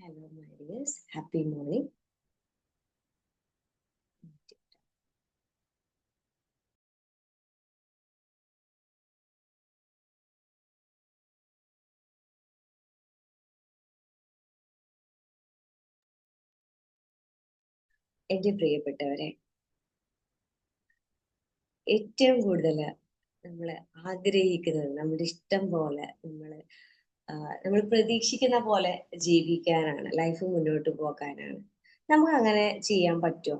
Hello, my dears. Happy morning. എന്റെ പ്രിയപ്പെട്ടവരെ ഏറ്റവും കൂടുതൽ നമ്മൾ ആഗ്രഹിക്കുന്നത് നമ്മുടെ ഇഷ്ടം പോലെ നമ്മൾ നമ്മൾ പ്രതീക്ഷിക്കുന്ന പോലെ ജീവിക്കാനാണ് ലൈഫ് മുന്നോട്ട് പോകാനാണ്. നമുക്ക് അങ്ങനെ ചെയ്യാൻ പറ്റുമോ?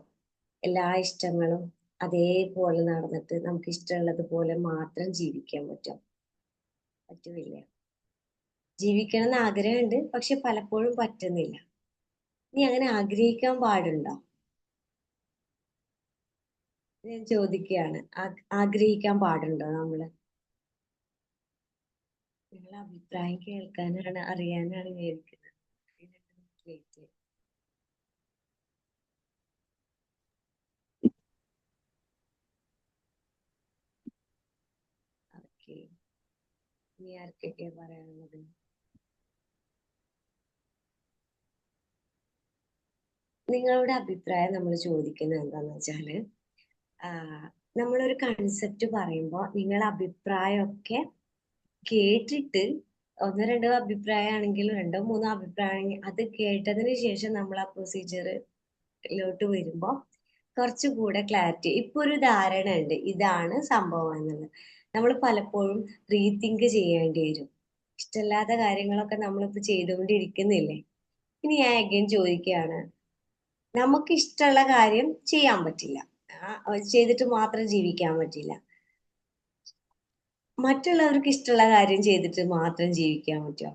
എല്ലാ ഇഷ്ടങ്ങളും അതേപോലെ നടന്നിട്ട് നമുക്ക് ഇഷ്ടമുള്ളത് പോലെ മാത്രം ജീവിക്കാൻ പറ്റും പറ്റുമില്ല ജീവിക്കണം എന്ന് ആഗ്രഹമുണ്ട് പക്ഷെ പലപ്പോഴും പറ്റുന്നില്ല. നീ അങ്ങനെ ആഗ്രഹിക്കാൻ പാടുണ്ടോ? ഞാൻ ചോദിക്കുകയാണ്. ആഗ്രഹിക്കാൻ പാടുണ്ടോ നമ്മൾ? നിങ്ങളെ അഭിപ്രായം കേൾക്കാനാണ് അറിയാനാണ് വിചാരിക്കുന്നത്. ഓക്കെ. നിങ്ങളുടെ അഭിപ്രായം നമ്മൾ ചോദിക്കുന്നത് എന്താന്ന് വെച്ചാൽ നമ്മളൊരു കൺസെപ്റ്റ് പറയുമ്പോൾ നിങ്ങളുടെ അഭിപ്രായമൊക്കെ കേട്ടിട്ട് ഒന്നോ രണ്ടോ അഭിപ്രായമാണെങ്കിലും രണ്ടോ മൂന്നോ അഭിപ്രായം അത് കേട്ടതിന് ശേഷം നമ്മൾ ആ പ്രൊസീജിയറിലോട്ട് വരുമ്പോൾ കുറച്ചുകൂടെ ക്ലാരിറ്റി ഇപ്പൊ ഒരു ധാരണ ഉണ്ട് ഇതാണ് സംഭവം എന്നുള്ളത്. നമ്മൾ പലപ്പോഴും റീതിങ്ക് ചെയ്യേണ്ടി വരും. ഇഷ്ടമില്ലാത്ത കാര്യങ്ങളൊക്കെ നമ്മളിപ്പോ ചെയ്തുകൊണ്ടിരിക്കുന്നില്ലേ? ഇനി ഞാൻ അഗൈൻ ചോദിക്കുകയാണ്. നമുക്ക് ഇഷ്ടമുള്ള കാര്യം ചെയ്യാൻ പറ്റില്ല. ചെയ്തിട്ട് മാത്രം ജീവിക്കാൻ പറ്റില്ല. മറ്റുള്ളവർക്ക് ഇഷ്ടമുള്ള കാര്യം ചെയ്തിട്ട് മാത്രം ജീവിക്കാൻ പറ്റുമോ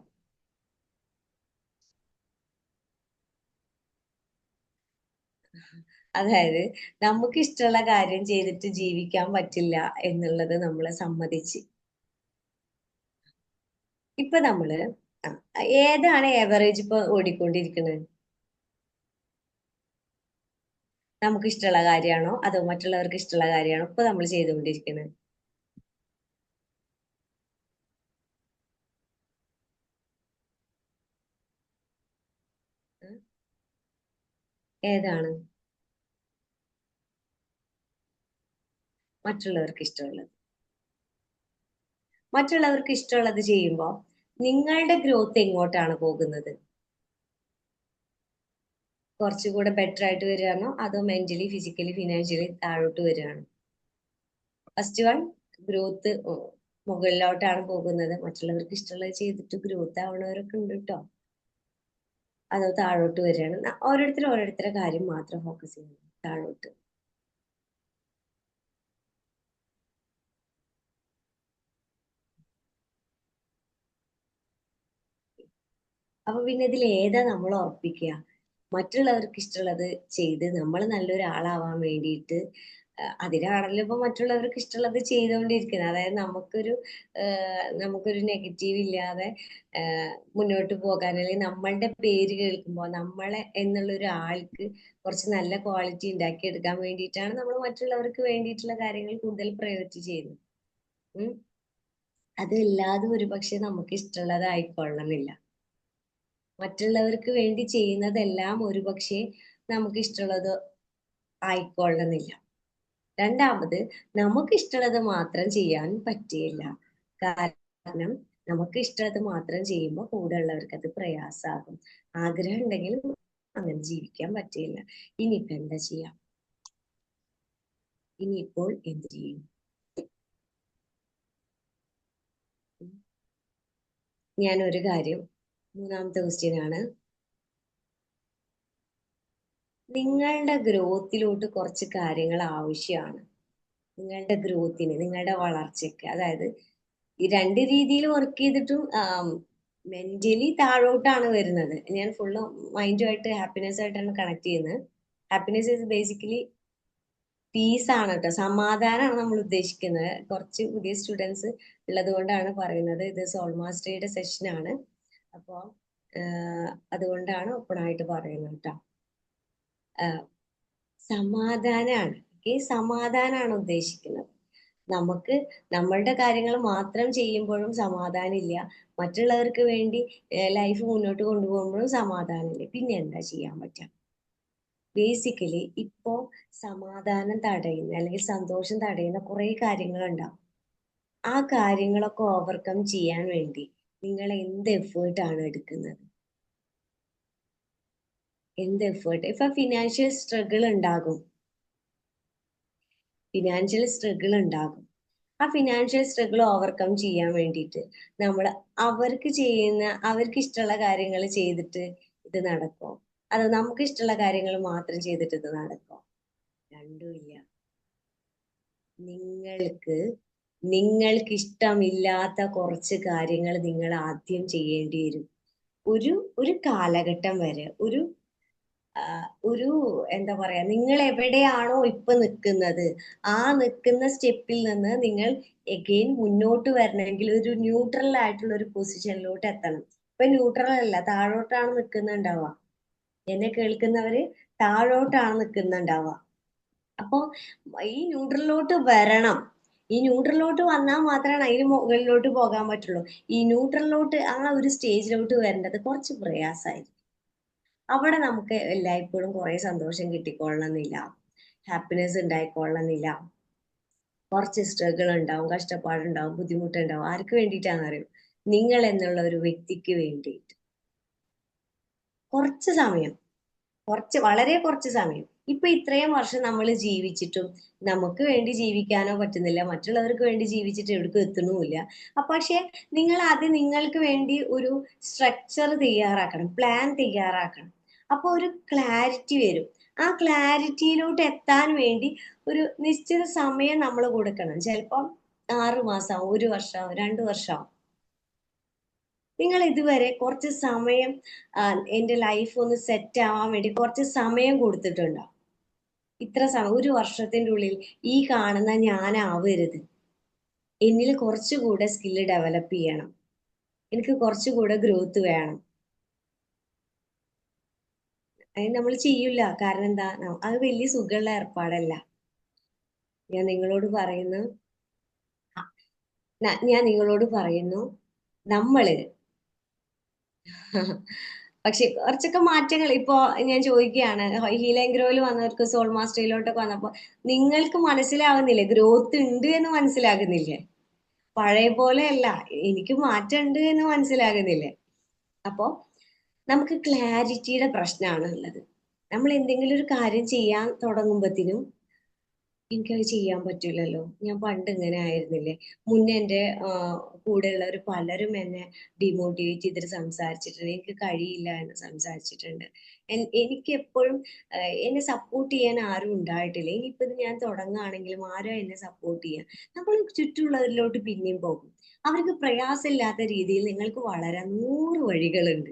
അതായത് നമുക്ക് ഇഷ്ടമുള്ള കാര്യം ചെയ്തിട്ട് ജീവിക്കാൻ പറ്റില്ല എന്നുള്ളത് നമ്മളെ സമ്മതിച്ച്. ഇപ്പൊ നമ്മൾ ഏതാണ് ഏവറേജ് ഇപ്പൊ ഓടിക്കൊണ്ടിരിക്കുന്നത്? നമുക്ക് ഇഷ്ടമുള്ള കാര്യമാണോ? അതോ മറ്റുള്ളവർക്ക് ഇഷ്ടമുള്ള കാര്യമാണോ? ഇപ്പൊ നമ്മൾ ചെയ്തുകൊണ്ടിരിക്കുന്നത്. ഏതാണ്? മറ്റുള്ളവർക്ക് ഇഷ്ടമുള്ളത്. മറ്റുള്ളവർക്ക് ഇഷ്ടമുള്ളത് ചെയ്യുമ്പോൾ നിങ്ങളുടെ ഗ്രോത്ത് എങ്ങോട്ടാണ് പോകുന്നത്? കുറച്ചുകൂടെ ബെറ്റർ ആയിട്ട് വരികയാണോ? അതോ മെന്റലി ഫിസിക്കലി ഫിനാൻഷ്യലി താഴോട്ട് വരികയാണോ? ഫസ്റ്റ് വൺ ഗ്രോത്ത് മുകളിലോട്ടാണ് പോകുന്നത്. മറ്റുള്ളവർക്ക് ഇഷ്ടമുള്ളത് ചെയ്തിട്ട് ഗ്രോത്ത് ആവണവരൊക്കെ ഉണ്ട് കേട്ടോ അതോ താഴോട്ട് വരികയാണ്. ഓരോരുത്തരും ഓരോരുത്തരുടെ കാര്യം മാത്രം ഫോക്കസ് ചെയ്യുന്നു. താഴോട്ട്. അപ്പൊ പിന്നെ ഇതിൽ ഏതാ നമ്മൾ ഉറപ്പിക്കുക? മറ്റുള്ളവർക്ക് ഇഷ്ടമുള്ളത് ചെയ്ത് നമ്മൾ നല്ലൊരാളാവാൻ വേണ്ടിയിട്ട് അതിനാണല്ലോ ഇപ്പൊ മറ്റുള്ളവർക്ക് ഇഷ്ടമുള്ളത് ചെയ്തുകൊണ്ടിരിക്കുന്നത്. അതായത് നമുക്കൊരു നമുക്കൊരു നെഗറ്റീവ് ഇല്ലാതെ മുന്നോട്ട് പോകാൻ അല്ലെങ്കിൽ നമ്മളുടെ പേര് കേൾക്കുമ്പോൾ നമ്മളെ എന്നുള്ള ഒരു ആൾക്ക് കുറച്ച് നല്ല ക്വാളിറ്റി ഉണ്ടാക്കിയെടുക്കാൻ വേണ്ടിയിട്ടാണ് നമ്മൾ മറ്റുള്ളവർക്ക് വേണ്ടിയിട്ടുള്ള കാര്യങ്ങൾ കൂടുതൽ പ്രയോറിറ്റി ചെയ്യുന്നത്. ഉം. അതല്ലാതെ ഒരു പക്ഷെ നമുക്ക് ഇഷ്ടമുള്ളതായിക്കൊള്ളണമെന്നില്ല. മറ്റുള്ളവർക്ക് വേണ്ടി ചെയ്യുന്നതെല്ലാം ഒരുപക്ഷെ നമുക്ക് ഇഷ്ടമുള്ളത് ആയിക്കൊള്ളണമെന്നില്ല. രണ്ടാമത് നമുക്ക് ഇഷ്ടമുള്ളത് മാത്രം ചെയ്യാൻ പറ്റില്ല കാരണം നമുക്ക് ഇഷ്ടമുള്ളത് മാത്രം ചെയ്യുമ്പോൾ കൂടെ ഉള്ളവർക്ക് അത് പ്രയാസമാകും. ആഗ്രഹം ഉണ്ടെങ്കിൽ അങ്ങനെ ജീവിക്കാൻ പറ്റില്ല ഇനിയിപ്പോ എന്താ ചെയ്യാം? ഇനിയിപ്പോൾ എന്ത് ചെയ്യും? ഞാൻ ഒരു കാര്യം മൂന്നാമത്തെ ക്വസ്റ്റ്യൻ ആണ് നിങ്ങളുടെ ഗ്രോത്തിലോട്ട് കുറച്ച് കാര്യങ്ങൾ ആവശ്യമാണ്. നിങ്ങളുടെ ഗ്രോത്തിന് നിങ്ങളുടെ വളർച്ചയ്ക്ക്. അതായത് ഈ രണ്ട് രീതിയിൽ വർക്ക് ചെയ്തിട്ടും മെന്റലി താഴോട്ടാണ് വരുന്നത്. ഞാൻ ഫുള്ള് മൈൻഡുമായിട്ട് ഹാപ്പിനെസ് ആയിട്ടാണ് കണക്ട് ചെയ്യുന്നത്. ഹാപ്പിനെസ് ഇസ് ബേസിക്കലി പീസ് ആണ് കേട്ടോ സമാധാനമാണ് നമ്മൾ ഉദ്ദേശിക്കുന്നത്. കുറച്ച് പുതിയ സ്റ്റുഡൻസ് ഉള്ളത് കൊണ്ടാണ് പറയുന്നത്. ഇത് സോൾമാസ്റ്റേയുടെ സെഷനാണ് അപ്പോൾ അതുകൊണ്ടാണ് ഓപ്പൺ ആയിട്ട് പറയുന്നത് കേട്ടോ സമാധാനമാണ് ഈ സമാധാനമാണ് ഉദ്ദേശിക്കുന്നത്. നമുക്ക് നമ്മളുടെ കാര്യങ്ങൾ മാത്രം ചെയ്യുമ്പോഴും സമാധാനമില്ല. മറ്റുള്ളവർക്ക് വേണ്ടി ലൈഫ് മുന്നോട്ട് കൊണ്ടുപോകുമ്പോഴും സമാധാനമില്ല. പിന്നെ എന്താ ചെയ്യാൻ പറ്റുക? ബേസിക്കലി ഇപ്പോ സമാധാനം തടയുന്ന അല്ലെങ്കിൽ സന്തോഷം തടയുന്ന കുറെ കാര്യങ്ങളുണ്ടാവും. ആ കാര്യങ്ങളൊക്കെ ഓവർകം ചെയ്യാൻ വേണ്ടി നിങ്ങൾ എന്ത് എഫേർട്ടാണ് എടുക്കുന്നത്? എന്ത് എഫേർട്ട് ഇപ്പൊ ഫിനാൻഷ്യൽ സ്ട്രഗിൾ ഉണ്ടാകും ഫിനാൻഷ്യൽ സ്ട്രഗിൾ ഉണ്ടാകും. ആ ഫിനാൻഷ്യൽ സ്ട്രഗിൾ ഓവർകം ചെയ്യാൻ വേണ്ടിയിട്ട് നമ്മൾ അവർക്ക് ചെയ്യുന്ന അവർക്ക് ഇഷ്ടമുള്ള കാര്യങ്ങൾ ചെയ്തിട്ട് ഇത് നടക്കും അതോ നമുക്ക് ഇഷ്ടമുള്ള കാര്യങ്ങൾ മാത്രം ചെയ്തിട്ട് ഇത് നടക്കും രണ്ടുമില്ല നിങ്ങൾക്ക് നിങ്ങൾക്ക് ഇഷ്ടമില്ലാത്ത കുറച്ച് കാര്യങ്ങൾ നിങ്ങൾ ആദ്യം ചെയ്യേണ്ടി വരും. ഒരു ഒരു കാലഘട്ടം വരെ ഒരു ഒരു എന്താ പറയാ നിങ്ങൾ എവിടെയാണോ ഇപ്പൊ നിൽക്കുന്നത് ആ നിൽക്കുന്ന സ്റ്റെപ്പിൽ നിന്ന് നിങ്ങൾ എഗെയിൻ മുന്നോട്ട് വരണമെങ്കിൽ ഒരു ന്യൂട്രൽ ആയിട്ടുള്ള ഒരു പൊസിഷനിലോട്ട് എത്തണം. ഇപ്പൊ ന്യൂട്രൽ അല്ല താഴോട്ടാണ് നിൽക്കുന്നുണ്ടാവുക. എന്നെ കേൾക്കുന്നവര് താഴോട്ടാണ് നിൽക്കുന്നുണ്ടാവുക. അപ്പൊ ഈ ന്യൂട്രലിലോട്ട് വരണം. ഈ ന്യൂട്രലിലോട്ട് വന്നാൽ മാത്രമാണ് അതിന് മുകളിലോട്ട് പോകാൻ പറ്റുള്ളൂ. ഈ ന്യൂട്രലിലോട്ട് ആ ഒരു സ്റ്റേജിലോട്ട് വരേണ്ടത് കുറച്ച് പ്രയാസമായിരിക്കും. അവിടെ നമുക്ക് എല്ലായ്പ്പോഴും കുറെ സന്തോഷം കിട്ടിക്കൊള്ളണമെന്നില്ല. ഹാപ്പിനെസ് ഉണ്ടായിക്കൊള്ളണമെന്നില്ല. കുറച്ച് സ്ട്രഗിൾ ഉണ്ടാവും കഷ്ടപ്പാടുണ്ടാവും ബുദ്ധിമുട്ടുണ്ടാവും. ആർക്ക് വേണ്ടിയിട്ടാണെന്നറിയും? നിങ്ങൾ എന്നുള്ള ഒരു വ്യക്തിക്ക് വേണ്ടിയിട്ട്. കുറച്ച് സമയം. കുറച്ച് വളരെ കുറച്ച് സമയം. ഇപ്പൊ ഇത്രയും വർഷം നമ്മൾ ജീവിച്ചിട്ടും നമുക്ക് വേണ്ടി ജീവിക്കാനോ പറ്റുന്നില്ല. മറ്റുള്ളവർക്ക് വേണ്ടി ജീവിച്ചിട്ട് എവിടേക്കും എത്തണമില്ല അപ്പൊ പക്ഷെ നിങ്ങൾ ആദ്യം നിങ്ങൾക്ക് വേണ്ടി ഒരു സ്ട്രക്ചർ തയ്യാറാക്കണം പ്ലാൻ തയ്യാറാക്കണം. അപ്പൊ ഒരു ക്ലാരിറ്റി വരും. ആ ക്ലാരിറ്റിയിലോട്ട് എത്താൻ വേണ്ടി ഒരു നിശ്ചിത സമയം നമ്മൾ കൊടുക്കണം. ചിലപ്പം ആറു മാസം ഒരു വർഷം രണ്ടു വർഷം നിങ്ങൾ ഇതുവരെ കുറച്ച് സമയം എന്റെ ലൈഫ് ഒന്ന് സെറ്റ് ആവാൻ വേണ്ടി കുറച്ച് സമയം കൊടുത്തിട്ടുണ്ടോ? ഇത്ര ഒരു വർഷത്തിന്റെ ഉള്ളിൽ ഈ കാണുന്ന ഞാനാവരുത്. എന്നിൽ കുറച്ചുകൂടെ സ്കില്ല് ഡെവലപ്പ് ചെയ്യണം. എനിക്ക് കുറച്ചുകൂടെ ഗ്രോത്ത് വേണം. അത് നമ്മൾ ചെയ്യില്ല കാരണം എന്താ അത് വലിയ സുഖമുള്ള ഏർപ്പാടല്ല. ഞാൻ നിങ്ങളോട് പറയുന്നു. ഞാൻ നിങ്ങളോട് പറയുന്നു. നമ്മൾ പക്ഷെ കുറച്ചൊക്കെ മാറ്റങ്ങൾ ഇപ്പോ ഞാൻ ചോദിക്കുകയാണ്. ഹീലിംഗ് ഗ്രോയിൽ വന്നവർക്ക് സോൾ മാസ്റ്ററിയിലോട്ടൊക്കെ വന്നപ്പോ നിങ്ങൾക്ക് മനസ്സിലാവുന്നില്ലേ? ഗ്രോത്ത് ഉണ്ട് എന്ന് മനസ്സിലാകുന്നില്ലേ? പഴയ പോലെ അല്ല എനിക്ക് മാറ്റം ഉണ്ട് എന്ന് മനസ്സിലാകുന്നില്ലേ? അപ്പോ നമുക്ക് ക്ലാരിറ്റിയുടെ പ്രശ്നമാണ് ഉള്ളത് നമ്മൾ എന്തെങ്കിലും ഒരു കാര്യം ചെയ്യാൻ തുടങ്ങുമ്പോഴത്തേനും എനിക്കത് ചെയ്യാൻ പറ്റില്ലല്ലോ ഞാൻ പണ്ട് ഇങ്ങനെ ആയിരുന്നില്ലേ. മുന്നേ എന്റെ കൂടെയുള്ളവർ പലരും എന്നെ ഡിമോട്ടിവേറ്റ് ചെയ്തിട്ട് സംസാരിച്ചിട്ടുണ്ട്. എനിക്ക് കഴിയില്ല എന്ന് സംസാരിച്ചിട്ടുണ്ട്. എനിക്ക് എപ്പോഴും എന്നെ സപ്പോർട്ട് ചെയ്യാൻ ആരും ഉണ്ടായിട്ടില്ല. ഇനിയിപ്പോൾ ഇത് ഞാൻ തുടങ്ങുകയാണെങ്കിലും ആരും എന്നെ സപ്പോർട്ട് ചെയ്യാൻ നമ്മൾ ചുറ്റുമുള്ളവരിലോട്ട് പിന്നെയും പോകും. അവർക്ക് പ്രയാസമില്ലാത്ത രീതിയിൽ നിങ്ങൾക്ക് വളരാൻ നൂറ് വഴികളുണ്ട്.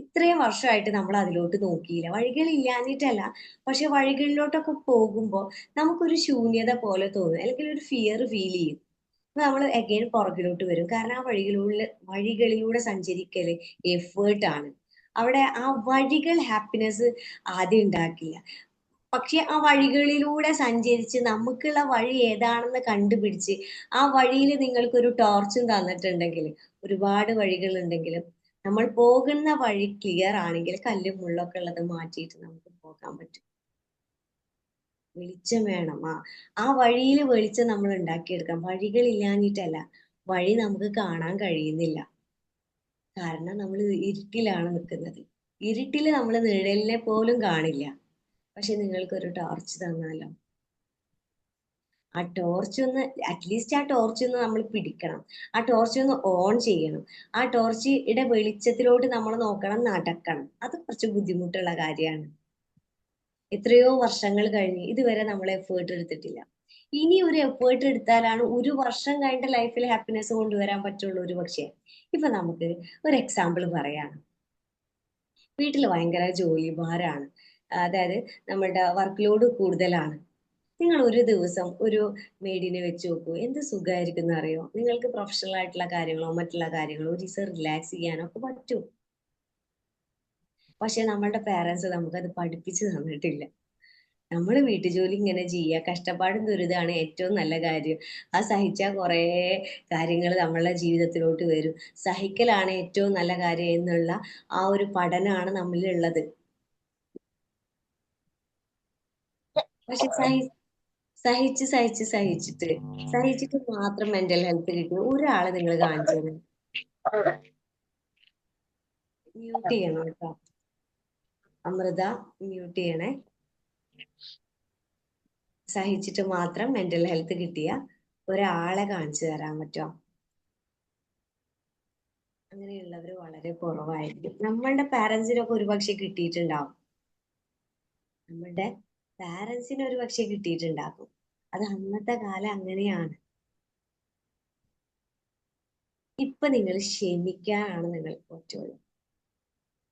ഇത്രയും വർഷമായിട്ട് നമ്മൾ അതിലോട്ട് നോക്കിയില്ല. വഴികൾ ഇല്ലാഞ്ഞിട്ടല്ല പക്ഷെ വഴികളിലോട്ടൊക്കെ പോകുമ്പോൾ നമുക്കൊരു ശൂന്യത പോലെ തോന്നും. അല്ലെങ്കിൽ ഒരു ഫിയർ ഫീൽ ചെയ്യും. നമ്മൾ അഗൈൻ പുറകിലോട്ട് വരും. കാരണം ആ വഴികളിലൂടെ വഴികളിലൂടെ സഞ്ചരിക്കൽ ആണ്. അവിടെ ആ വഴികൾ ഹാപ്പിനെസ് ആദ്യം ഉണ്ടാക്കില്ല. പക്ഷെ ആ വഴികളിലൂടെ സഞ്ചരിച്ച് നമുക്കുള്ള വഴി ഏതാണെന്ന് കണ്ടുപിടിച്ച് ആ വഴിയിൽ നിങ്ങൾക്കൊരു ടോർച്ചും തന്നിട്ടുണ്ടെങ്കിൽ ഒരുപാട് വഴികൾ ഉണ്ടെങ്കിലും നമ്മൾ പോകുന്ന വഴി ക്ലിയർ ആണെങ്കിൽ കല്ലും മുള്ളൊക്കെ ഉള്ളത് മാറ്റിയിട്ട് നമുക്ക് പോകാൻ പറ്റും. വെളിച്ചം വേണം. ആ ആ വഴിയിൽ വെളിച്ചം നമ്മൾ ഉണ്ടാക്കിയെടുക്കാം. വഴികൾ ഇല്ലാഞ്ഞിട്ടല്ല വഴി നമുക്ക് കാണാൻ കഴിയുന്നില്ല. കാരണം നമ്മൾ ഇരുട്ടിലാണ് നിൽക്കുന്നത്. ഇരുട്ടിൽ നമ്മൾ നിഴലിനെ പോലും കാണില്ല. പക്ഷെ നിങ്ങൾക്കൊരു ടോർച്ച് തന്നാലോ? ആ ടോർച്ച് ഒന്ന് അറ്റ്ലീസ്റ്റ് ആ ടോർച്ച് ഒന്ന് നമ്മൾ പിടിക്കണം. ആ ടോർച്ച് ഒന്ന് ഓൺ ചെയ്യണം. ആ ടോർച്ചിയുടെ വെളിച്ചത്തിലോട്ട് നമ്മൾ നോക്കണം നടക്കണം. അത് കുറച്ച് ബുദ്ധിമുട്ടുള്ള കാര്യമാണ്. എത്രയോ വർഷങ്ങൾ കഴിഞ്ഞ് ഇതുവരെ നമ്മൾ എഫേർട്ട് എടുത്തിട്ടില്ല. ഇനി ഒരു എഫേർട്ട് എടുത്താലാണ് ഒരു വർഷം കഴിഞ്ഞ ലൈഫിൽ ഹാപ്പിനെസ് കൊണ്ടുവരാൻ പറ്റുള്ളൂ ഒരു പക്ഷേ. ഇപ്പൊ നമുക്ക് ഒരു എക്സാമ്പിൾ പറയാണ് വീട്ടിൽ ഭയങ്കര ജോലി ഭാരമാണ് അതായത് നമ്മുടെ വർക്ക് ലോഡ് കൂടുതലാണ്. നിങ്ങൾ ഒരു ദിവസം ഒരു മെയ്ഡിനെ വെച്ച് നോക്കൂ. എന്ത് സുഖമായിരിക്കും അറിയോ? നിങ്ങൾക്ക് പ്രൊഫഷണൽ ആയിട്ടുള്ള കാര്യങ്ങളോ മറ്റുള്ള കാര്യങ്ങളോ ഒരു ദിവസം റിലാക്സ് ചെയ്യാനോ ഒക്കെ പറ്റും. പക്ഷെ നമ്മളുടെ പേരൻസ് നമുക്കത് പഠിപ്പിച്ചു തന്നിട്ടില്ല. നമ്മൾ വീട്ടുജോലി ഇങ്ങനെ ചെയ്യുക. കഷ്ടപ്പാടും ദുരിതമാണ് ഏറ്റവും നല്ല കാര്യം. ആ സഹിച്ചാൽ കുറേ കാര്യങ്ങൾ നമ്മളുടെ ജീവിതത്തിലോട്ട് വരും. സഹിക്കലാണ് ഏറ്റവും നല്ല കാര്യം എന്നുള്ള ആ ഒരു പഠനമാണ് നമ്മളിലുള്ളത്. പക്ഷെ സഹി സഹിച്ച് സഹിച്ച് സഹിച്ചിട്ട് സഹിച്ചിട്ട് മാത്രം മെന്റൽ ഹെൽത്ത് കിട്ടിയ ഒരാളെ നിങ്ങൾ കാണിച്ചത് മ്യൂട്ട് ചെയ്യണം കേട്ടോ. അമൃത മ്യൂട്ട് ചെയ്യണേ. സഹിച്ചിട്ട് മാത്രം മെന്റൽ ഹെൽത്ത് കിട്ടിയ ഒരാളെ കാണിച്ചു തരാൻ പറ്റുമോ അങ്ങനെയുള്ളവർ വളരെ കുറവായിരിക്കും. നമ്മളുടെ പാരന്റ്സിനൊക്കെ ഒരുപക്ഷെ കിട്ടിയിട്ടുണ്ടാവും. നമ്മളുടെ പാരന്റ്സിന് ഒരുപക്ഷെ കിട്ടിയിട്ടുണ്ടാകും. അത് അന്നത്തെ കാലം അങ്ങനെയാണ്. ഇപ്പൊ നിങ്ങൾ ക്ഷമിക്കാനാണ് നിങ്ങൾ പറ്റുള്ളൂ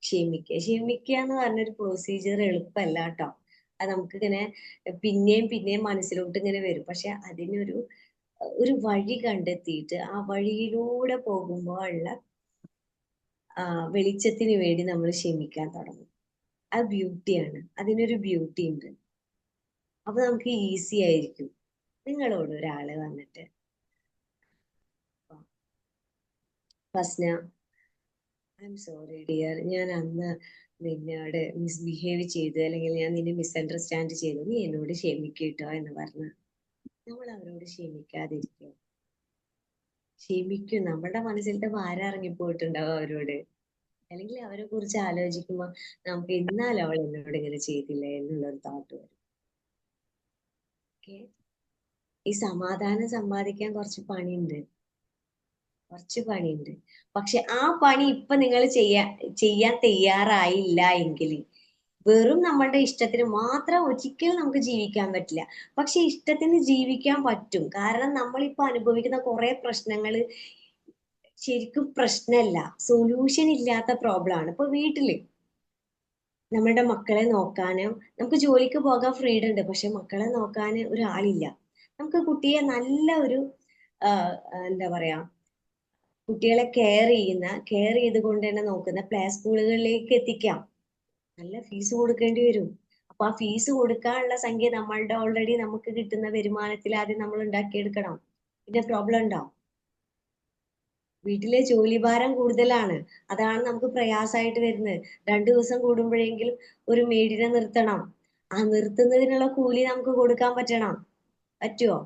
ക്ഷമിക്കുക ക്ഷമിക്കുക എന്ന് പറഞ്ഞൊരു പ്രൊസീജിയർ എളുപ്പമല്ല കേട്ടോ. അത് നമുക്ക് ഇങ്ങനെ പിന്നെയും പിന്നെയും മനസ്സിലോട്ട് ഇങ്ങനെ വരും. പക്ഷെ അതിനൊരു ഒരു വഴി കണ്ടെത്തിയിട്ട് ആ വഴിയിലൂടെ പോകുമ്പോൾ ഉള്ള വെളിച്ചത്തിന് വേണ്ടി നമ്മൾ ക്ഷമിക്കാൻ തുടങ്ങും. അത് ബ്യൂട്ടിയാണ് അതിനൊരു ബ്യൂട്ടി ഉണ്ട്. അപ്പൊ നമുക്ക് ഈസി ആയിരിക്കും. നിങ്ങളോട് ഒരാൾ വന്നിട്ട്. Fasna I'm sorry dear ഞാൻ അന്ന് നിന്നോട് മിസ്ബിഹേവ് ചെയ്തു അല്ലെങ്കിൽ ഞാൻ നിന്നെ മിസ്അണ്ടർസ്റ്റാൻഡ് ചെയ്തു. നീ എന്നോട് ക്ഷമിക്കട്ടോ എന്ന് പറഞ്ഞു. നമ്മൾ അവരോട് ക്ഷമിക്കാതിരിക്കും? ക്ഷമിക്കും. നമ്മുടെ മനസ്സിലത്തെ ഭാരം ഇറങ്ങിപ്പോയിട്ടുണ്ടാവും അവരോട്. അല്ലെങ്കിൽ അവരെ കുറിച്ച് ആലോചിക്കുമ്പോൾ നമുക്ക് എന്നാലും അവൾ എന്നോട് ഇങ്ങനെ ചെയ്തില്ലേ എന്നുള്ളൊരു തോട്ട് വരും. ഈ സമാധാനം സമ്പാദിക്കാൻ കുറച്ച് പണിയുണ്ട്. കുറച്ച് പണിയുണ്ട്. പക്ഷെ ആ പണി ഇപ്പൊ നിങ്ങൾ ചെയ്യാ ചെയ്യാൻ തയ്യാറായില്ല എങ്കിൽ വെറും നമ്മളുടെ ഇഷ്ടത്തിന് മാത്രം ഒരിക്കലും നമുക്ക് ജീവിക്കാൻ പറ്റില്ല. പക്ഷെ ഇഷ്ടത്തിന് ജീവിക്കാൻ പറ്റും. കാരണം നമ്മളിപ്പോ അനുഭവിക്കുന്ന കുറെ പ്രശ്നങ്ങൾ ശരിക്കും പ്രശ്നമല്ല. സൊല്യൂഷൻ ഇല്ലാത്ത പ്രോബ്ലം ആണ്. ഇപ്പൊ വീട്ടിൽ നമ്മളുടെ മക്കളെ നോക്കാനും നമുക്ക് ജോലിക്ക് പോകാൻ ഫ്രീഡം ഉണ്ട്. പക്ഷെ മക്കളെ നോക്കാൻ ഒരാളില്ല. നമുക്ക് കുട്ടിയെ നല്ല ഒരു എന്താ പറയാ കുട്ടികളെ കെയർ ചെയ്യുന്ന കെയർ ചെയ്തുകൊണ്ട് തന്നെ നോക്കുന്ന പ്ലേ സ്കൂളുകളിലേക്ക് എത്തിക്കാം. നല്ല ഫീസ് കൊടുക്കേണ്ടി വരും. അപ്പൊ ആ ഫീസ് കൊടുക്കാനുള്ള സംഖ്യ നമ്മളുടെ ഓൾറെഡി നമുക്ക് കിട്ടുന്ന വരുമാനത്തിൽ ആദ്യം നമ്മൾ ഉണ്ടാക്കിയെടുക്കണം. പിന്നെ പ്രോബ്ലം ഉണ്ടോ? വീട്ടിലെ ജോലിഭാരം കൂടുതലാണ്. അതാണ് നമുക്ക് പ്രയാസമായിട്ട് വരുന്നത്. രണ്ടു ദിവസം കൂടുമ്പോഴെങ്കിലും ഒരു മെയ്ഡിനെ നിർത്തണം. ആ നിർത്തുന്നതിനുള്ള കൂലി നമുക്ക് കൊടുക്കാൻ പറ്റണം. പറ്റുമോ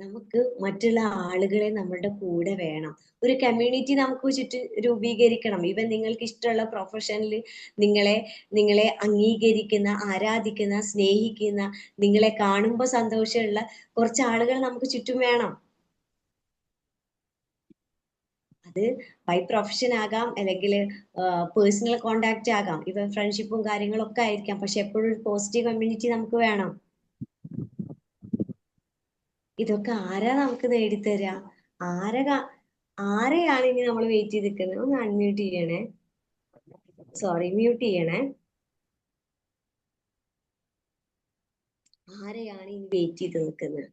നമുക്ക് മറ്റുള്ള ആളുകളെ നമ്മളുടെ കൂടെ വേണം. ഒരു കമ്മ്യൂണിറ്റി നമുക്ക് ചുറ്റും രൂപീകരിക്കണം. ഇവൻ നിങ്ങൾക്ക് ഇഷ്ടമുള്ള പ്രൊഫഷനിൽ നിങ്ങളെ നിങ്ങളെ അംഗീകരിക്കുന്ന ആരാധിക്കുന്ന സ്നേഹിക്കുന്ന നിങ്ങളെ കാണുമ്പോൾ സന്തോഷമുള്ള കുറച്ച് ആളുകൾ നമുക്ക് ചുറ്റും വേണം. അത് ബൈ പ്രൊഫഷൻ ആകാം അല്ലെങ്കിൽ പേഴ്സണൽ കോണ്ടാക്ട് ആകാം. ഇവ ഫ്രണ്ട്ഷിപ്പും കാര്യങ്ങളൊക്കെ ആയിരിക്കാം. പക്ഷെ എപ്പോഴും ഒരു പോസിറ്റീവ് കമ്മ്യൂണിറ്റി നമുക്ക് വേണം. ഇതൊക്കെ ആരാ നമുക്ക് നേടിത്തരാ? ആരെ ആരെയാണ് ഇനി നമ്മൾ വെയിറ്റ് ചെയ്ത് നിൽക്കുന്നത് ഒന്ന് അൺമ്യൂട്ട് ചെയ്യണേ. സോറി മ്യൂട്ട് ചെയ്യണേ. ആരെയാണ് ഇനി വെയിറ്റ് ചെയ്ത് നിൽക്കുന്നത്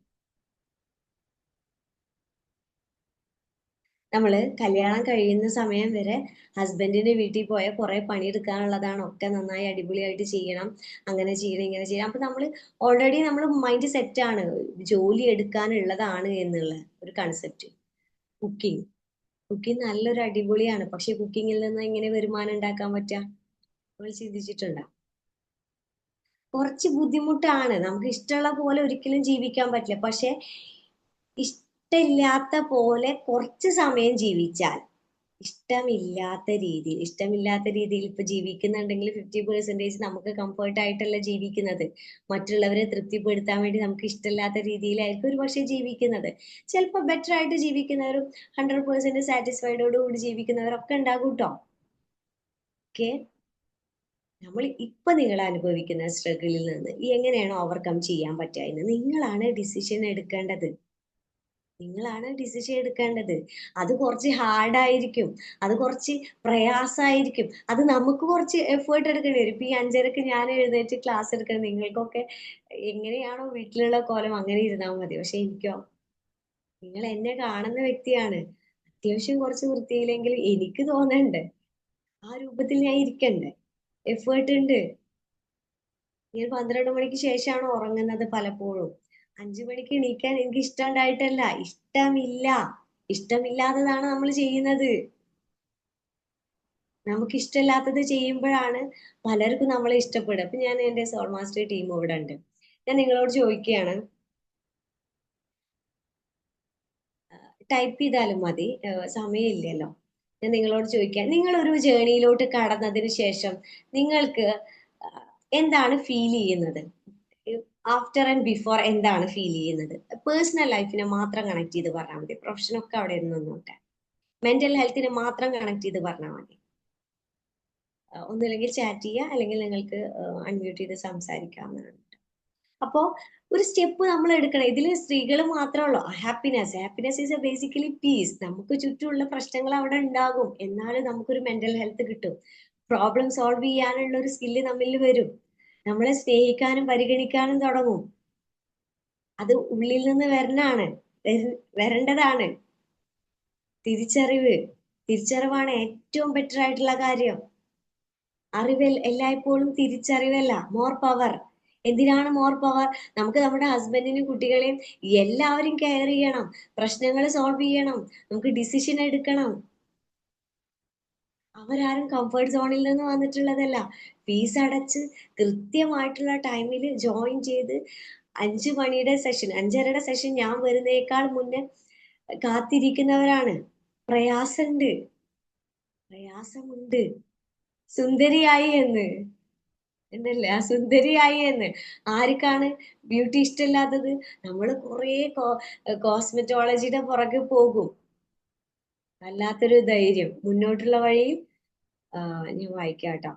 നമ്മൾ കല്യാണം കഴിയുന്ന സമയം വരെ ഹസ്ബൻഡിന്റെ വീട്ടിൽ പോയാൽ കുറെ പണിയെടുക്കാനുള്ളതാണ്. ഒക്കെ നന്നായി അടിപൊളിയായിട്ട് ചെയ്യണം. അങ്ങനെ ചെയ്യണം ഇങ്ങനെ ചെയ്യണം. അപ്പൊ നമ്മൾ ഓൾറെഡി നമ്മൾ മൈൻഡ് സെറ്റ് ആണ്. ജോലി എടുക്കാനുള്ളതാണ് എന്നുള്ള ഒരു കൺസെപ്റ്റ് കുക്കിംഗ് കുക്കിംഗ് നല്ലൊരു അടിപൊളിയാണ്. പക്ഷെ കുക്കിങ്ങിൽ നിന്ന് എങ്ങനെ വരുമാനം ഉണ്ടാക്കാൻ പറ്റുക നമ്മൾ ചിന്തിച്ചിട്ടുണ്ടോ? കുറച്ച് ബുദ്ധിമുട്ടാണ്. നമുക്ക് ഇഷ്ടമുള്ള പോലെ ഒരിക്കലും ജീവിക്കാൻ പറ്റില്ല. പക്ഷെ ഇഷ്ടമില്ലാത്ത പോലെ കുറച്ച് സമയം ജീവിച്ചാൽ ഇഷ്ടമില്ലാത്ത രീതിയിൽ ഇഷ്ടമില്ലാത്ത രീതിയിൽ ഇപ്പൊ ജീവിക്കുന്നുണ്ടെങ്കിൽ ഫിഫ്റ്റി പെർസെന്റേജ് നമുക്ക് കംഫർട്ട് ആയിട്ടല്ല ജീവിക്കുന്നത്. മറ്റുള്ളവരെ തൃപ്തിപ്പെടുത്താൻ വേണ്ടി നമുക്ക് ഇഷ്ടമില്ലാത്ത രീതിയിലായിരിക്കും ഒരു പക്ഷേ ജീവിക്കുന്നത്. ചിലപ്പോൾ ബെറ്റർ ആയിട്ട് ജീവിക്കുന്നവരും ഹൺഡ്രഡ് പെർസെന്റ് സാറ്റിസ്ഫൈഡോട് കൂടി ജീവിക്കുന്നവരൊക്കെ ഉണ്ടാകും കേട്ടോ ഓക്കെ നമ്മൾ ഇപ്പൊ നിങ്ങൾ അനുഭവിക്കുന്ന സ്ട്രഗിളിൽ നിന്ന് എങ്ങനെയാണ് ഓവർകം ചെയ്യാൻ പറ്റുക എന്ന് നിങ്ങളാണ് ഡിസിഷൻ എടുക്കേണ്ടത്. നിങ്ങളാണ് ഡിസിഷൻ എടുക്കേണ്ടത്. അത് കുറച്ച് ഹാർഡായിരിക്കും അത് കുറച്ച് പ്രയാസമായിരിക്കും അത് നമുക്ക് കുറച്ച് എഫേർട്ട് എടുക്കേണ്ടി വരും. ഇപ്പം ഈ അഞ്ചരക്ക് ഞാൻ എഴുന്നേറ്റ് ക്ലാസ് എടുക്കണം നിങ്ങൾക്കൊക്കെ എങ്ങനെയാണോ വീട്ടിലുള്ള കോലം അങ്ങനെ ഇരുന്നാൽ മതി. പക്ഷെ എനിക്കോ? നിങ്ങൾ എന്നെ കാണുന്ന വ്യക്തിയാണ്. അത്യാവശ്യം കുറച്ച് വൃത്തിയില്ലെങ്കിൽ എനിക്ക് തോന്നണ്ട്. ആ രൂപത്തിൽ ഞാൻ ഇരിക്കണ്ടേ. എഫേർട്ട് ഉണ്ട്. ഞാൻ പന്ത്രണ്ട് മണിക്ക് ശേഷമാണ് ഉറങ്ങുന്നത് പലപ്പോഴും. അഞ്ചു മണിക്ക് എണീക്കാൻ എനിക്ക് ഇഷ്ടം ഉണ്ടായിട്ടല്ല ഇഷ്ടമില്ല. ഇഷ്ടമില്ലാത്തതാണ് നമ്മൾ ചെയ്യുന്നത്. നമുക്ക് ഇഷ്ടമില്ലാത്തത് ചെയ്യുമ്പോഴാണ് പലർക്കും നമ്മളെ ഇഷ്ടപ്പെടുക. അപ്പൊ ഞാൻ എന്റെ സോൾ മാസ്റ്റർ ടീം ഇവിടെ ഉണ്ട്. ഞാൻ നിങ്ങളോട് ചോദിക്കുകയാണ്. ടൈപ്പ് ചെയ്താലും മതി. സമയമില്ലല്ലോ. ഞാൻ നിങ്ങളോട് ചോദിക്കാം. നിങ്ങൾ ഒരു ജേണിയിലോട്ട് കടന്നതിന് ശേഷം നിങ്ങൾക്ക് എന്താണ് ഫീൽ ചെയ്യുന്നത്? ആഫ്റ്റർ ആൻഡ് ബിഫോർ എന്താണ് ഫീൽ ചെയ്യുന്നത്? പേഴ്സണൽ ലൈഫിനെ മാത്രം കണക്ട് ചെയ്ത് പറഞ്ഞാൽ മതി. പ്രൊഫഷനൊക്കെ അവിടെ നിന്നോട്ടെ മെന്റൽ ഹെൽത്തിനെ മാത്രം കണക്ട് ചെയ്ത് പറഞ്ഞാൽ മതി. ഒന്നുമില്ലെങ്കിൽ ചാറ്റ് ചെയ്യുക അല്ലെങ്കിൽ നിങ്ങൾക്ക് അൺമ്യൂട്ട് ചെയ്ത് സംസാരിക്കാവുന്നതാണ്. അപ്പോ ഒരു സ്റ്റെപ്പ് നമ്മൾ എടുക്കണം. ഇതിൽ സ്ത്രീകൾ മാത്രമേ happiness happiness is a basically peace നമുക്ക് ചുറ്റുമുള്ള പ്രശ്നങ്ങൾ അവിടെ ഉണ്ടാകും. എന്നാലും നമുക്കൊരു മെന്റൽ ഹെൽത്ത് കിട്ടും. പ്രോബ്ലം സോൾവ് ചെയ്യാനുള്ള ഒരു സ്കില്ല് നമ്മിൽ വരും. നമ്മളെ സ്നേഹിക്കാനും പരിഗണിക്കാനും തുടങ്ങും. അത് ഉള്ളിൽ നിന്ന് വരണാണ് വരേണ്ടതാണ്. തിരിച്ചറിവ്. തിരിച്ചറിവാണ് ഏറ്റവും ബെറ്റർ ആയിട്ടുള്ള കാര്യം. അറിവ് എല്ലായ്പ്പോഴും തിരിച്ചറിവല്ല. മോർ പവർ എന്തിനാണ് മോർ പവർ നമുക്ക് നമ്മുടെ ഹസ്ബൻഡിനും കുട്ടികളെയും എല്ലാവരും കെയർ ചെയ്യണം. പ്രശ്നങ്ങൾ സോൾവ് ചെയ്യണം. നമുക്ക് ഡിസിഷൻ എടുക്കണം. അവരാരും കംഫർട്ട് സോണിൽ നിന്ന് വന്നിട്ടുള്ളതല്ല. ഫീസ് അടച്ച് കൃത്യമായിട്ടുള്ള ടൈമിൽ ജോയിൻ ചെയ്ത് അഞ്ച് മണിയുടെ സെഷൻ അഞ്ചരയുടെ സെഷൻ ഞാൻ വരുന്നേക്കാൾ മുന്നേ കാത്തിരിക്കുന്നവരാണ്. പ്രയാസമുണ്ട് പ്രയാസമുണ്ട്. സുന്ദരിയായി എന്ന്. ഉണ്ടല്ലേ? ആ സുന്ദരിയായി എന്ന്. ആർക്കാണ് ബ്യൂട്ടി ഇഷ്ടമില്ലാത്തത്? നമ്മൾ കുറേ കോസ്മെറ്റോളജിയുടെ പുറകെ പോകും. വല്ലാത്തൊരു ധൈര്യം. മുന്നോട്ടുള്ള വഴിയിൽ ഞാൻ വായിക്കാം കേട്ടോ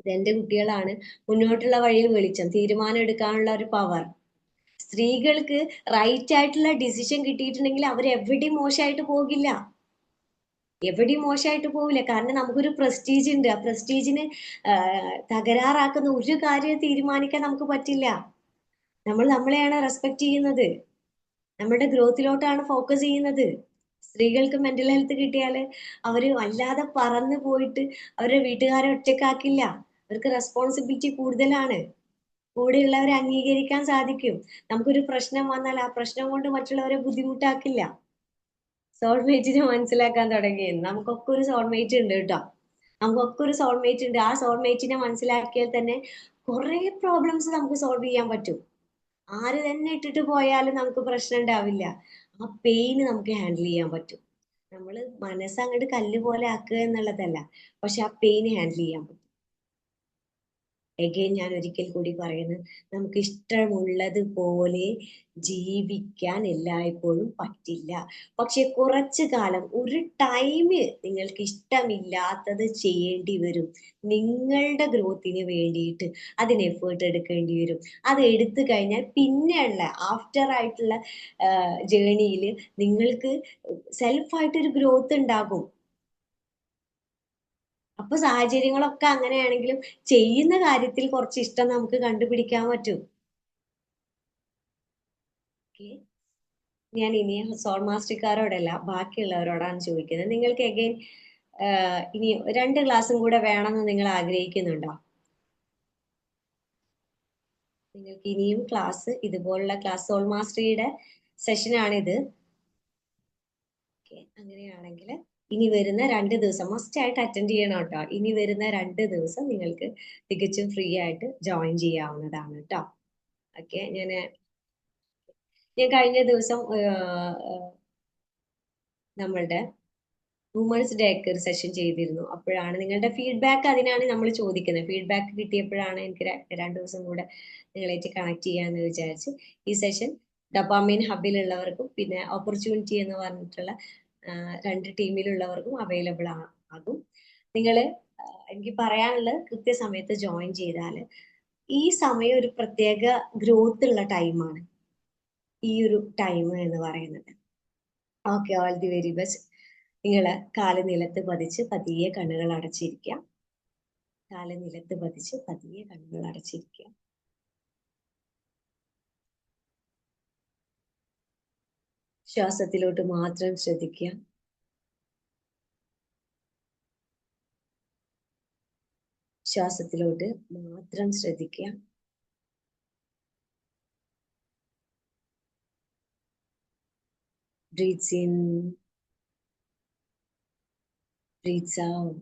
ഇതെന്റെ കുട്ടികളാണ് മുന്നോട്ടുള്ള വഴിയിൽ വെളിച്ചം തീരുമാനം എടുക്കാനുള്ള ഒരു പവർ സ്ത്രീകൾക്ക് റൈറ്റ് ആയിട്ടുള്ള ഡിസിഷൻ കിട്ടിയിട്ടുണ്ടെങ്കിൽ അവർ എവിടെയും മോശമായിട്ട് പോകില്ല. എവിടെയും മോശമായിട്ട് പോവില്ല കാരണം നമുക്കൊരു പ്രസ്റ്റീജ് ഉണ്ട്. ആ പ്രസ്റ്റീജിന് തകരാറാക്കുന്ന ഒരു കാര്യം തീരുമാനിക്കാൻ നമുക്ക് പറ്റില്ല. നമ്മൾ നമ്മളെയാണ് റെസ്പെക്ട് ചെയ്യുന്നത്. നമ്മുടെ ഗ്രോത്തിലോട്ടാണ് ഫോക്കസ് ചെയ്യുന്നത്. സ്ത്രീകൾക്ക് മെന്റൽ ഹെൽത്ത് കിട്ടിയാൽ അവർ വല്ലാതെ പറന്നു പോയിട്ട് അവരെ വീട്ടുകാരെ ഒറ്റക്കാക്കില്ല. അവർക്ക് റെസ്പോൺസിബിലിറ്റി കൂടുതലാണ്. കൂടെയുള്ളവരെ അംഗീകരിക്കാൻ സാധിക്കും. നമുക്കൊരു പ്രശ്നം വന്നാൽ ആ പ്രശ്നം കൊണ്ട് മറ്റുള്ളവരെ ബുദ്ധിമുട്ടാക്കില്ല. സോൾമേറ്റിനെ മനസ്സിലാക്കാൻ തുടങ്ങി നമുക്കൊക്കെ ഒരു സോൾമേറ്റ് ഉണ്ട് കേട്ടോ. നമുക്കൊക്കെ ഒരു സോൾമേറ്റ് ഉണ്ട്. ആ സോൾമേറ്റിനെ മനസ്സിലാക്കിയാൽ തന്നെ കുറെ പ്രോബ്ലംസ് നമുക്ക് സോൾവ് ചെയ്യാൻ പറ്റും. ആര് തന്നെ ഇട്ടിട്ട് പോയാലും നമുക്ക് പ്രശ്നം ഉണ്ടാവില്ല. ആ പെയിന് നമുക്ക് ഹാൻഡിൽ ചെയ്യാൻ പറ്റും. നമ്മൾ മനസ്സ് അങ്ങോട്ട് കല്ല് പോലെ ആക്കുക എന്നുള്ളതല്ല. പക്ഷെ ആ പെയിന് ഹാൻഡിൽ ചെയ്യാൻ പറ്റും. എഗെയിൻ ഞാൻ ഒരിക്കൽ കൂടി പറയുന്നു. നമുക്ക് ഇഷ്ടമുള്ളത് പോലെ ജീവിക്കാൻ എല്ലായ്പ്പോഴും പറ്റില്ല. പക്ഷെ കുറച്ചു കാലം ഒരു ടൈം നിങ്ങൾക്ക് ഇഷ്ടമില്ലാത്തത് ചെയ്യേണ്ടി വരും. നിങ്ങളുടെ ഗ്രോത്തിന് വേണ്ടിയിട്ട് അതിന് എഫേർട്ട് എടുക്കേണ്ടി വരും. അത് എടുത്തു കഴിഞ്ഞാൽ പിന്നെയുള്ള ആഫ്റ്റർ ആയിട്ടുള്ള ജേണിയിൽ നിങ്ങൾക്ക് സെൽഫായിട്ടൊരു ഗ്രോത്ത് ഉണ്ടാകും. അപ്പൊ സാഹചര്യങ്ങളൊക്കെ അങ്ങനെയാണെങ്കിലും ചെയ്യുന്ന കാര്യത്തിൽ കുറച്ച് ഇഷ്ടം നമുക്ക് കണ്ടുപിടിക്കാൻ പറ്റും. ഞാൻ ഇനി സോൾ മാസ്റ്റർക്കാരോടല്ല ബാക്കിയുള്ളവരോടാണ് ചോദിക്കുന്നത്. നിങ്ങൾക്ക് എഗൈൻ ഇനി രണ്ട് ക്ലാസ്സും കൂടെ വേണമെന്ന് നിങ്ങൾ ആഗ്രഹിക്കുന്നുണ്ടോ? നിങ്ങൾക്ക് ഇനിയും ക്ലാസ് ഇതുപോലുള്ള ക്ലാസ് സോൾ മാസ്റ്ററിയുടെ സെഷനാണിത് അങ്ങനെയാണെങ്കിൽ ഇനി വരുന്ന രണ്ട് ദിവസം മസ്റ്റ് ആയിട്ട് അറ്റൻഡ് ചെയ്യണം കേട്ടോ. ഇനി വരുന്ന രണ്ട് ദിവസം നിങ്ങൾക്ക് തികച്ചും ഫ്രീ ആയിട്ട് ജോയിൻ ചെയ്യാവുന്നതാണ് കേട്ടോ. ഓക്കെ ഞാൻ ഞാൻ കഴിഞ്ഞ ദിവസം നമ്മളുടെ വുമൺസ് ഡേക്ക് ഒരു സെഷൻ ചെയ്തിരുന്നു. അപ്പോഴാണ് നിങ്ങളുടെ ഫീഡ്ബാക്ക് അതിനാണ് നമ്മൾ ചോദിക്കുന്നത്. ഫീഡ്ബാക്ക് കിട്ടിയപ്പോഴാണ് എനിക്ക് രണ്ട് ദിവസം കൂടെ നിങ്ങളായിട്ട് കണക്ട് ചെയ്യാന്ന് വിചാരിച്ച് ഈ സെഷൻ ഡപ്പാമീൻ ഹബിലുള്ളവർക്കും പിന്നെ ഓപ്പർച്യൂണിറ്റി എന്ന് പറഞ്ഞിട്ടുള്ള രണ്ട് ടീമിലുള്ളവർക്കും അവൈലബിൾ ആകും. നിങ്ങൾ എനിക്ക് പറയാനുള്ളത് കൃത്യസമയത്ത് ജോയിൻ ചെയ്താൽ ഈ സമയം ഒരു പ്രത്യേക ഗ്രോത്ത് ഉള്ള ടൈമാണ് ഈ ഒരു ടൈം എന്ന് പറയുന്നത്. Okay all the very best നിങ്ങൾ കാൽ നിലത്ത് പതിച്ച് പതിയെ കണ്ണുകൾ അടച്ചിരിക്കുക. കാൽ നിലത്ത് പതിച്ച് പതിയെ കണ്ണുകൾ അടച്ചിരിക്കുക. ശ്വാസത്തിലോട്ട് മാത്രം ശ്രദ്ധിക്കുക ശ്വാസത്തിലോട്ട് മാത്രം ശ്രദ്ധിക്കുക breathes in breathes out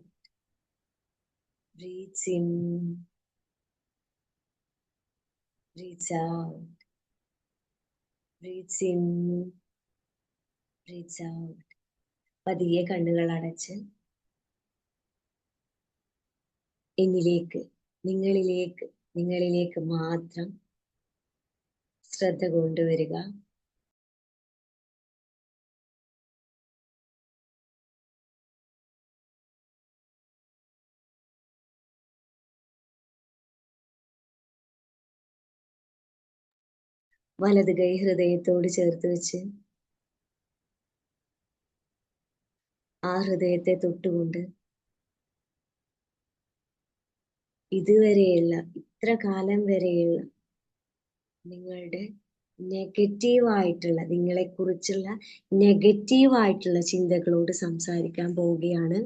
breathes in breathes out breathes in breathes out പതിയെ കണ്ണുകൾ അടച്ച്. എന്നിലേക്ക് നിങ്ങളിലേക്ക് നിങ്ങളിലേക്ക് മാത്രം ശ്രദ്ധ കൊണ്ടുവരിക. വലത് കൈ ഹൃദയത്തോട് ചേർത്ത് വെച്ച് ആ ഹൃദയത്തെ തൊട്ടുകൊണ്ട്. ഇതുവരെയുള്ള ഇത്ര കാലം വരെയുള്ള നിങ്ങളുടെ നെഗറ്റീവ് ആയിട്ടുള്ള നിങ്ങളെ കുറിച്ചുള്ള നെഗറ്റീവ് ആയിട്ടുള്ള ചിന്തകളോട് സംസാരിക്കാൻ പോവുകയാണ്.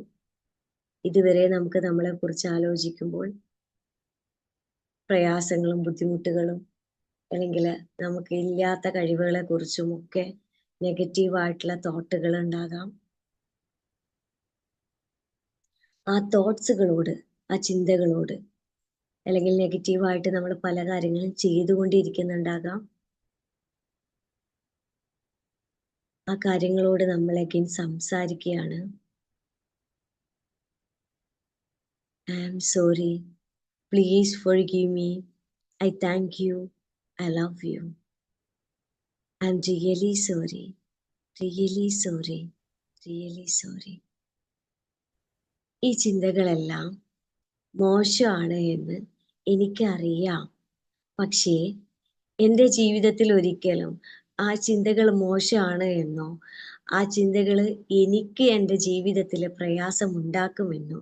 ഇതുവരെ നമുക്ക് നമ്മളെ കുറിച്ച് ആലോചിക്കുമ്പോൾ പ്രയാസങ്ങളും ബുദ്ധിമുട്ടുകളും അല്ലെങ്കിൽ നമുക്ക് ഇല്ലാത്ത കഴിവുകളെ കുറിച്ചും ഒക്കെ നെഗറ്റീവ് ആയിട്ടുള്ള തോട്ടുകൾ ഉണ്ടാകാം. ആ തോട്ട്സുകളോട് ആ ചിന്തകളോട് അല്ലെങ്കിൽ നെഗറ്റീവായിട്ട് നമ്മൾ പല കാര്യങ്ങളും ചെയ്തുകൊണ്ടിരിക്കുന്നുണ്ടാകാം. ആ കാര്യങ്ങളോട് നമ്മൾ സംസാരിക്കുകയാണ്. I am sorry please forgive me I thank you I love you I'm really sorry really sorry really sorry ഈ ചിന്തകളെല്ലാം മോശമാണ് എന്ന് എനിക്കറിയാം. പക്ഷേ എന്റെ ജീവിതത്തിൽ ഒരിക്കലും ആ ചിന്തകൾ മോശമാണ് എന്നോ ആ ചിന്തകൾ എനിക്ക് എന്റെ ജീവിതത്തിൽ പ്രയാസമുണ്ടാക്കുമെന്നോ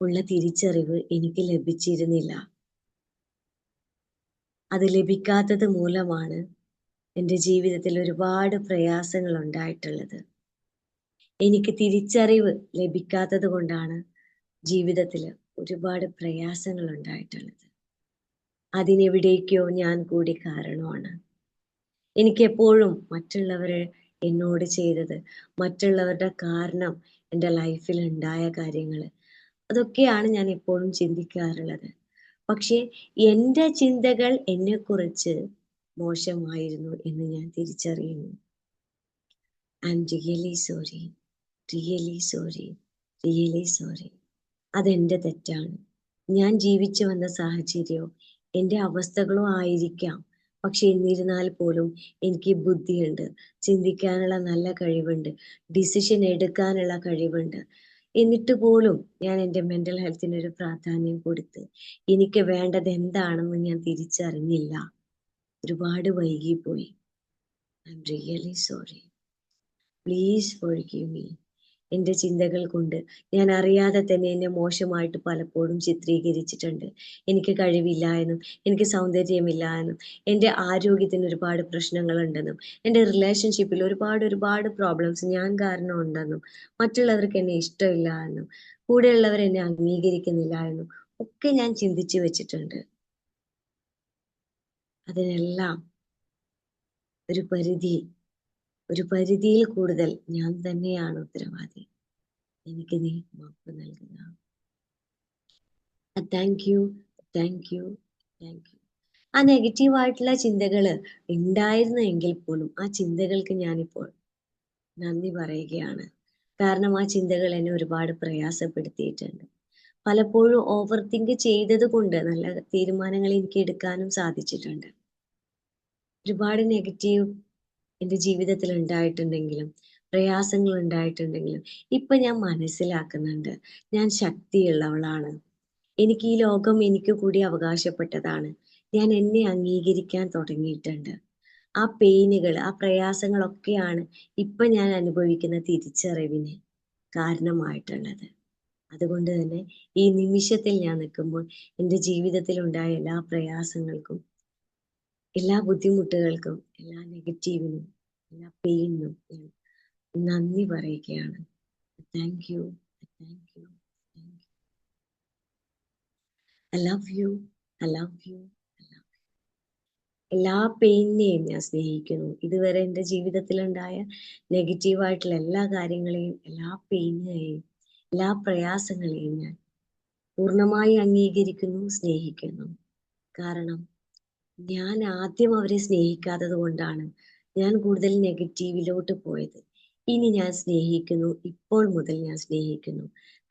ഉള്ള തിരിച്ചറിവ് എനിക്ക് ലഭിച്ചിരുന്നില്ല. അത് ലഭിക്കാത്തത് മൂലമാണ് എന്റെ ജീവിതത്തിൽ ഒരുപാട് പ്രയാസങ്ങൾ ഉണ്ടായിട്ടുള്ളത്. എനിക്ക് തിരിച്ചറിവ് ലഭിക്കാത്തത് കൊണ്ടാണ് ജീവിതത്തിൽ ഒരുപാട് പ്രയാസങ്ങൾ ഉണ്ടായിട്ടുള്ളത്. അതിനെവിടേക്കോ ഞാൻ കൂടി കാരണമാണ്. എനിക്ക് എപ്പോഴും മറ്റുള്ളവർ എന്നോട് ചെയ്തത് മറ്റുള്ളവരുടെ കാരണം എന്റെ ലൈഫിൽ ഉണ്ടായ കാര്യങ്ങൾ അതൊക്കെയാണ് ഞാൻ എപ്പോഴും ചിന്തിക്കാറുള്ളത്. പക്ഷേ എന്റെ ചിന്തകൾ എന്നെക്കുറിച്ച് മോശമായിരുന്നു എന്ന് ഞാൻ തിരിച്ചറിയുന്നു. And really sorry? Really sorry really sorry. അതെന്റെ തെറ്റാണ്. ഞാൻ ജീവിച്ചു വന്ന സാഹചര്യമോ എന്റെ അവസ്ഥകളോ ആയിരിക്കാം. പക്ഷെ എന്നിരുന്നാൽ പോലും എനിക്ക് ബുദ്ധിയുണ്ട്. ചിന്തിക്കാനുള്ള നല്ല കഴിവുണ്ട്. ഡിസിഷൻ എടുക്കാനുള്ള കഴിവുണ്ട്. എന്നിട്ട് പോലും ഞാൻ എന്റെ മെന്റൽ ഹെൽത്തിന് ഒരു പ്രാധാന്യം കൊടുത്ത് എനിക്ക് വേണ്ടത് എന്താണെന്ന് ഞാൻ തിരിച്ചറിഞ്ഞില്ല. ഒരുപാട് വൈകിപ്പോയി. I'm really sorry please forgive me എന്റെ ചിന്തകൾ കൊണ്ട്. ഞാൻ അറിയാതെ തന്നെ എന്നെ മോശമായിട്ട് പലപ്പോഴും ചിത്രീകരിച്ചിട്ടുണ്ട്. എനിക്ക് കഴിവില്ല എന്നും എനിക്ക് സൗന്ദര്യമില്ല എന്നും എന്റെ ആരോഗ്യത്തിന് ഒരുപാട് പ്രശ്നങ്ങളുണ്ടെന്നും എന്റെ റിലേഷൻഷിപ്പിൽ ഒരുപാട് ഒരുപാട് പ്രോബ്ലംസ് ഞാൻ കാരണം ഉണ്ടെന്നും മറ്റുള്ളവർക്ക് എന്നെ ഇഷ്ടമില്ല എന്നും കൂടെയുള്ളവർ എന്നെ അംഗീകരിക്കുന്നില്ല എന്നും ഒക്കെ ഞാൻ ചിന്തിച്ചു വെച്ചിട്ടുണ്ട്. അതിനെല്ലാം ഒരു പരിധി ഒരു പരിധിയിൽ കൂടുതൽ ഞാൻ തന്നെയാണ് ഉത്തരവാദി. എനിക്ക് നീ മാപ്പ് നൽകുക. Thank you thank you thank you ആ നെഗറ്റീവ് ആയിട്ടുള്ള ചിന്തകൾ ഉണ്ടായിരുന്നു എങ്കിൽ പോലും ആ ചിന്തകൾക്ക് ഞാനിപ്പോൾ നന്ദി പറയുകയാണ്. കാരണം ആ ചിന്തകൾ എന്നെ ഒരുപാട് പ്രയാസപ്പെടുത്തിയിട്ടുണ്ട്. പലപ്പോഴും ഓവർ തിങ്ക് ചെയ്തത് കൊണ്ട് നല്ല തീരുമാനങ്ങൾ എനിക്ക് എടുക്കാനും സാധിച്ചിട്ടുണ്ട്. ഒരുപാട് നെഗറ്റീവ് എന്റെ ജീവിതത്തിൽ ഉണ്ടായിട്ടുണ്ടെങ്കിലും പ്രയാസങ്ങൾ ഉണ്ടായിട്ടുണ്ടെങ്കിലും ഇപ്പൊ ഞാൻ മനസ്സിലാക്കുന്നുണ്ട്. ഞാൻ ശക്തിയുള്ളവളാണ്. എനിക്ക് ഈ ലോകം എനിക്ക് കൂടി അവകാശപ്പെട്ടതാണ്. ഞാൻ എന്നെ അംഗീകരിക്കാൻ തുടങ്ങിയിട്ടുണ്ട്. ആ പെയിനുകൾ ആ പ്രയാസങ്ങളൊക്കെയാണ് ഇപ്പൊ ഞാൻ അനുഭവിക്കുന്ന തിരിച്ചറിവിന് കാരണമായിട്ടുള്ളത്. അതുകൊണ്ട് തന്നെ ഈ നിമിഷത്തിൽ ഞാൻ നിൽക്കുമ്പോൾ എന്റെ ജീവിതത്തിൽ ഉണ്ടായ എല്ലാ പ്രയാസങ്ങൾക്കും എല്ലാ ബുദ്ധിമുട്ടുകൾക്കും എല്ലാ നെഗറ്റീവിനും എല്ലാ പെയിനും നന്ദി പറയുകയാണ്. Thank you thank you I love you I love you എല്ലാ പെയിനെയും ഞാൻ സ്നേഹിക്കുന്നു. ഇതുവരെ എന്റെ ജീവിതത്തിലുണ്ടായ നെഗറ്റീവായിട്ടുള്ള എല്ലാ കാര്യങ്ങളെയും എല്ലാ പെയിനെയും എല്ലാ പ്രയാസങ്ങളെയും ഞാൻ പൂർണമായി അംഗീകരിക്കുന്നു സ്നേഹിക്കുന്നു. കാരണം ഞാൻ ആദ്യം അവരെ സ്നേഹിക്കാത്തത് കൊണ്ടാണ് ഞാൻ കൂടുതൽ നെഗറ്റീവിലോട്ട് പോയത്. ഇനി ഞാൻ സ്നേഹിക്കുന്നു. ഇപ്പോൾ മുതൽ ഞാൻ സ്നേഹിക്കുന്നു.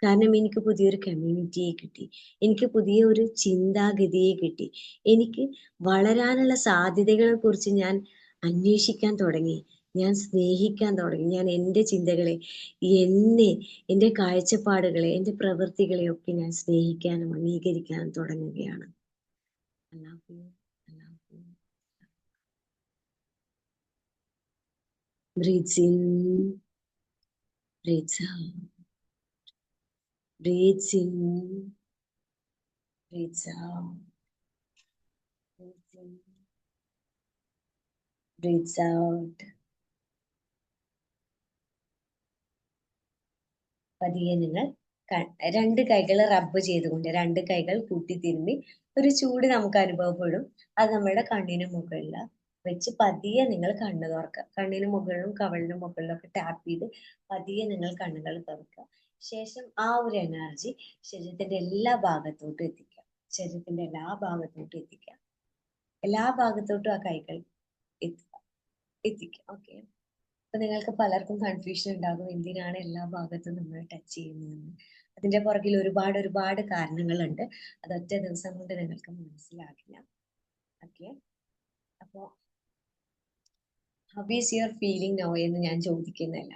കാരണം എനിക്ക് പുതിയൊരു കമ്മ്യൂണിറ്റിയെ കിട്ടി. എനിക്ക് പുതിയ ഒരു ചിന്താഗതിയെ കിട്ടി. എനിക്ക് വളരാനുള്ള സാധ്യതകളെ കുറിച്ച് ഞാൻ അന്വേഷിക്കാൻ തുടങ്ങി. ഞാൻ സ്നേഹിക്കാൻ തുടങ്ങി. ഞാൻ എന്റെ ചിന്തകളെ എന്നെ എന്റെ കാഴ്ചപ്പാടുകളെ എന്റെ പ്രവൃത്തികളെ ഒക്കെ ഞാൻ സ്നേഹിക്കാനും അംഗീകരിക്കാനും തുടങ്ങുകയാണ്. I Breathe in. Breathe out. Breathe in. Breathe out. Breathe in. Breathe out. പതിയെ നിങ്ങൾ രണ്ട് കൈകൾ റബ്ബ് ചെയ്തുകൊണ്ട് രണ്ട് കൈകൾ കൂട്ടി തിരുമ്മി ഒരു ചൂട് നമുക്ക് അനുഭവപ്പെടും അത് നമ്മുടെ കണ്ണിന് മുകളിൽ വെച്ച് പതിയെ നിങ്ങൾ കണ്ണ് തുറക്കുക. കണ്ണിന് മുകളിലും കവളിന് മുകളിലും ഒക്കെ ടാപ്പ് ചെയ്ത് പതിയെ നിങ്ങൾ കണ്ണുകൾ തുറക്കുക. ശേഷം ആ ഒരു എനർജി ശരീരത്തിന്റെ എല്ലാ ഭാഗത്തോട്ടും എത്തിക്കുക. ശരീരത്തിന്റെ എല്ലാ ഭാഗത്തോട്ടും എത്തിക്കുക. എല്ലാ ഭാഗത്തോട്ടും ആ കൈകൾ എത്തുക. എത്തിക്കുക. ഓക്കെ അപ്പൊ നിങ്ങൾക്ക് പലർക്കും കൺഫ്യൂഷൻ ഉണ്ടാകും. എന്തിനാണ് എല്ലാ ഭാഗത്തും നമ്മൾ ടച്ച് ചെയ്യുന്നതെന്ന്. അതിന്റെ പുറകിൽ ഒരുപാട് ഒരുപാട് കാരണങ്ങളുണ്ട്. അത് ഒറ്റ ദിവസം കൊണ്ട് നിങ്ങൾക്ക് മനസ്സിലാകില്ല. ഓക്കെ അപ്പോ how is your feeling no എന്ന് ഞാൻ ചോദിക്കുന്നില്ല.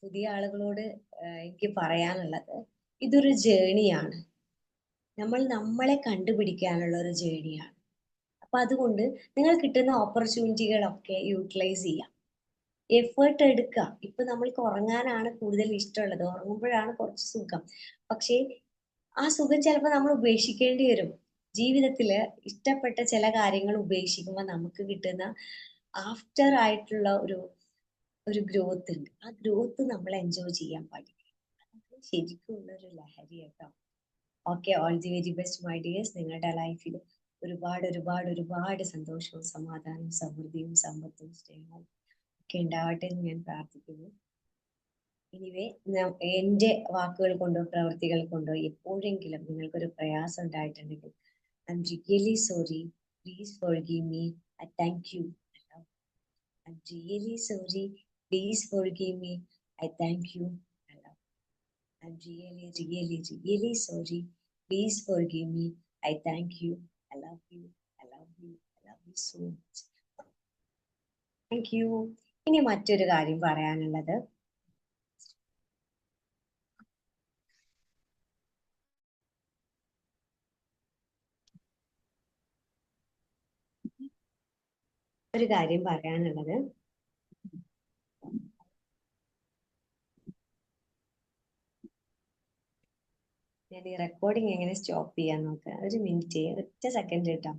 പുതിയ ആളുകളോട് എനിക്ക് പറയാനുള്ളത് ഇതൊരു ജേണിയാണ് നമ്മൾ നമ്മളെ കണ്ടുപിടിക്കാനുള്ള ഒരു ജേണിയാണ് അപ്പൊ അതുകൊണ്ട് നിങ്ങൾ കിട്ടുന്ന ഓപ്പർച്യൂണിറ്റികളൊക്കെ യൂട്ടിലൈസ് ചെയ്യാം. എഫേർട്ട് എടുക്കുക. ഇപ്പൊ നമ്മൾക്ക് ഉറങ്ങാനാണ് കൂടുതൽ ഇഷ്ടമുള്ളത്. ഉറങ്ങുമ്പോഴാണ് കുറച്ച് സുഖം. പക്ഷേ ആ സുഖം ചിലപ്പോൾ നമ്മൾ ഉപേക്ഷിക്കേണ്ടി വരും. ജീവിതത്തിൽ ഇഷ്ടപ്പെട്ട ചില കാര്യങ്ങൾ ഉപേക്ഷിക്കുമ്പോൾ നമുക്ക് കിട്ടുന്ന ആഫ്റ്റർ ആയിട്ടുള്ള ഒരു ഒരു ഗ്രോത്ത് ഉണ്ട് ആ ഗ്രോത്ത് നമ്മൾ എൻജോയ് ചെയ്യാൻ പാടില്ല. ശരിക്കുമുള്ള ഒരു ഉള്ളൊരു ലഹരി കേട്ടോ. Okay all the very best my dears നിങ്ങളുടെ ലൈഫിൽ ഒരുപാട് ഒരുപാട് ഒരുപാട് സന്തോഷവും സമാധാനവും സമൃദ്ധിയും സമ്പത്തും സ്നേഹവും ഒക്കെ ഉണ്ടാവട്ടെ എന്ന് ഞാൻ പ്രാർത്ഥിക്കുന്നു. ഇനിവേ എന്റെ വാക്കുകൾ കൊണ്ടോ പ്രവൃത്തികൾ കൊണ്ടോ എപ്പോഴെങ്കിലും നിങ്ങൾക്കൊരു പ്രയാസം ഉണ്ടായിട്ടുണ്ടെങ്കിൽ I am really sorry please forgive me I thank you I am really sorry please forgive me I thank you I'm really, really, really sorry. Please forgive me. I thank you. I love you. I love you. I love you so much. Thank you. ഇനി മറ്റൊരു കാര്യം പറയാനുള്ളത് ഒരു കാര്യം പറയാനുള്ളത്. ഞാൻ ഈ recording എങ്ങനെ സ്റ്റോപ്പ് ചെയ്യാൻ നോക്കുക ഒരു മിനിറ്റ് ഒറ്റ സെക്കൻഡ് കേട്ടോ